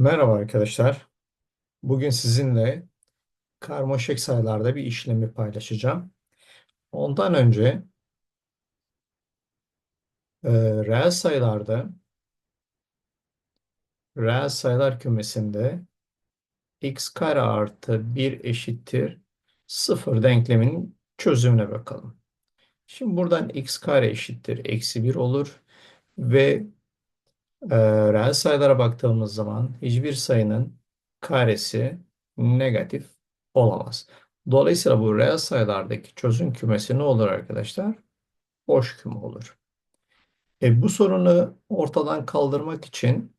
Merhaba arkadaşlar. Bugün sizinle karmaşık sayılarda bir işlemi paylaşacağım. Ondan önce e, reel sayılarda reel sayılar kümesinde x kare artı 1 eşittir 0 denkleminin çözümüne bakalım. Şimdi buradan x kare eşittir eksi 1 olur ve e, reel sayılara baktığımız zaman hiçbir sayının karesi negatif olamaz. Dolayısıyla bu reel sayılardaki çözüm kümesi ne olur arkadaşlar? Boş küme olur. E, bu sorunu ortadan kaldırmak için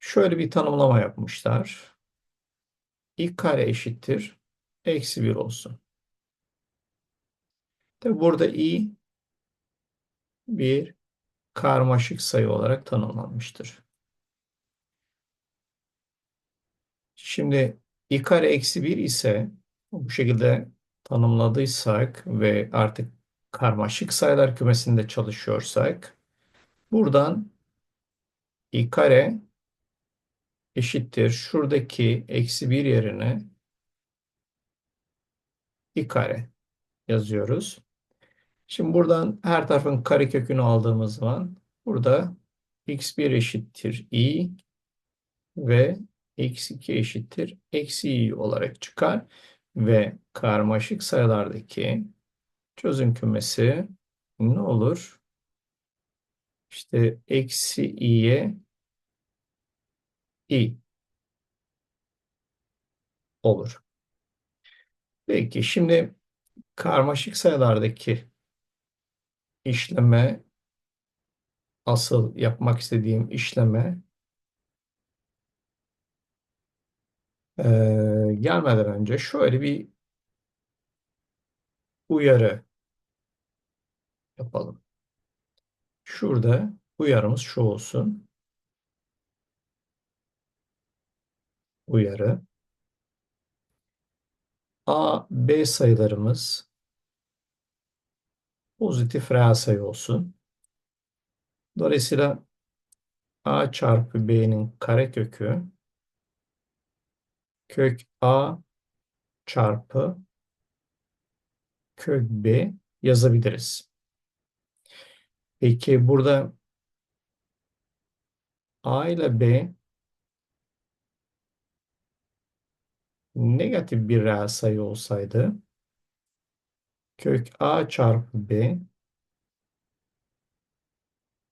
şöyle bir tanımlama yapmışlar. i kare eşittir eksi 1 olsun. Tabi burada i bir karmaşık sayı olarak tanımlanmıştır. Şimdi i kare eksi 1 ise bu şekilde tanımladıysak ve artık karmaşık sayılar kümesinde çalışıyorsak buradan i kare eşittir. Şuradaki eksi 1 yerine i kare yazıyoruz. Şimdi buradan her tarafın karekökünü aldığımız zaman burada x1 eşittir i ve x2 eşittir eksi i olarak çıkar ve karmaşık sayılardaki çözüm kümesi ne olur? İşte eksi i'ye i olur. Peki şimdi karmaşık sayılardaki işleme asıl yapmak istediğim işleme e, gelmeden önce şöyle bir uyarı yapalım. Şurada uyarımız şu olsun. Uyarı. A, B sayılarımız pozitif reel sayı olsun. Dolayısıyla A çarpı B'nin karekökü kök A çarpı kök B yazabiliriz. Peki burada A ile B negatif bir reel sayı olsaydı kök A çarpı B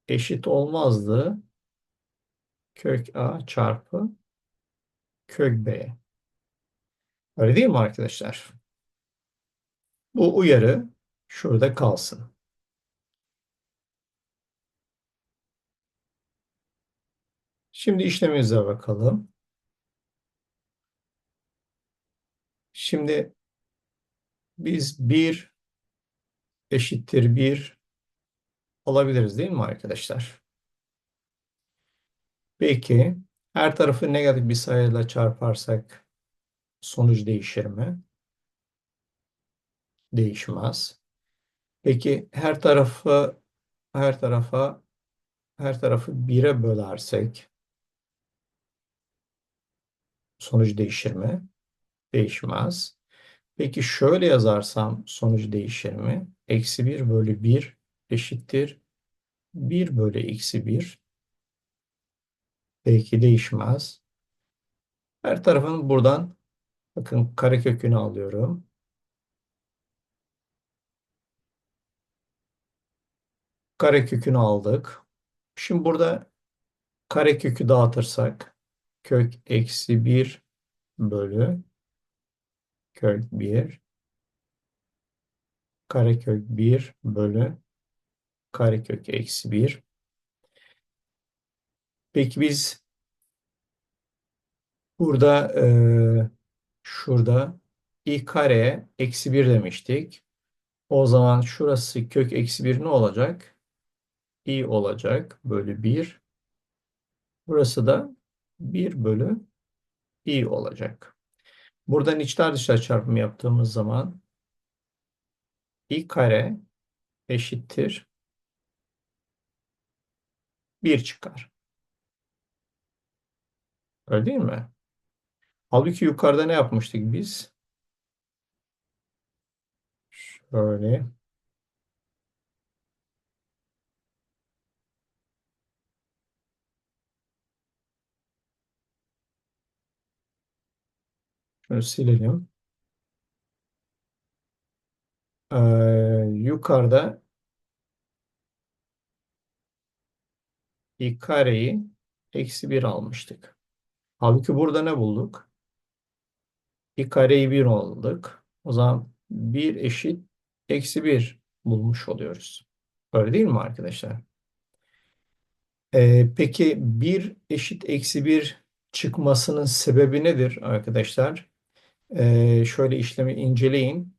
eşit olmazdı kök A çarpı kök B. Öyle değil mi arkadaşlar? Bu uyarı şurada kalsın. Şimdi işlemimize bakalım. Şimdi biz 1 eşittir 1 alabiliriz değil mi arkadaşlar? Peki her tarafı negatif bir sayıyla çarparsak sonuç değişir mi? Değişmez. Peki her tarafı her tarafa her tarafı 1'e bölersek sonuç değişir mi? Değişmez. Peki şöyle yazarsam sonuç değişir mi? Eksi 1 bölü 1 eşittir 1 bölü eksi 1. Belki değişmez. Her tarafın buradan bakın karekökünü alıyorum. Karekökünü aldık. Şimdi burada karekökü dağıtırsak kök eksi 1 bölü kök 1 karekök 1 bölü karekök eksi 1. Peki biz burada e, şurada i kareye eksi 1 demiştik. O zaman şurası kök eksi 1 ne olacak? i olacak bölü 1. Burası da 1 bölü i olacak. Buradan içler dışlar çarpımı yaptığımız zaman i kare eşittir 1 çıkar. Öyle değil mi? Halbuki yukarıda ne yapmıştık biz? Şöyle. Şunu silelim. Ee, yukarıda i kareyi eksi 1 almıştık. Halbuki burada ne bulduk? i kareyi 1 aldık. O zaman 1 eşit eksi 1 bulmuş oluyoruz. Öyle değil mi arkadaşlar? Ee, peki 1 eşit eksi 1 çıkmasının sebebi nedir arkadaşlar? Ee, şöyle işlemi inceleyin.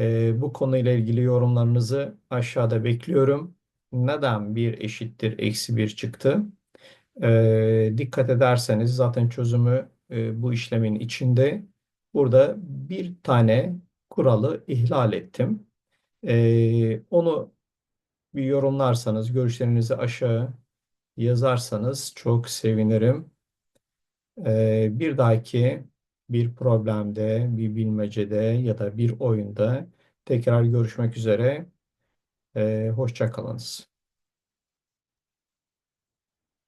Ee, bu konuyla ilgili yorumlarınızı aşağıda bekliyorum. Neden 1 eşittir eksi 1 çıktı? Ee, dikkat ederseniz zaten çözümü e, bu işlemin içinde. Burada bir tane kuralı ihlal ettim. Ee, onu bir yorumlarsanız, görüşlerinizi aşağı yazarsanız çok sevinirim. Ee, bir dahaki bir problemde, bir bilmecede ya da bir oyunda tekrar görüşmek üzere. Ee, hoşça kalınız.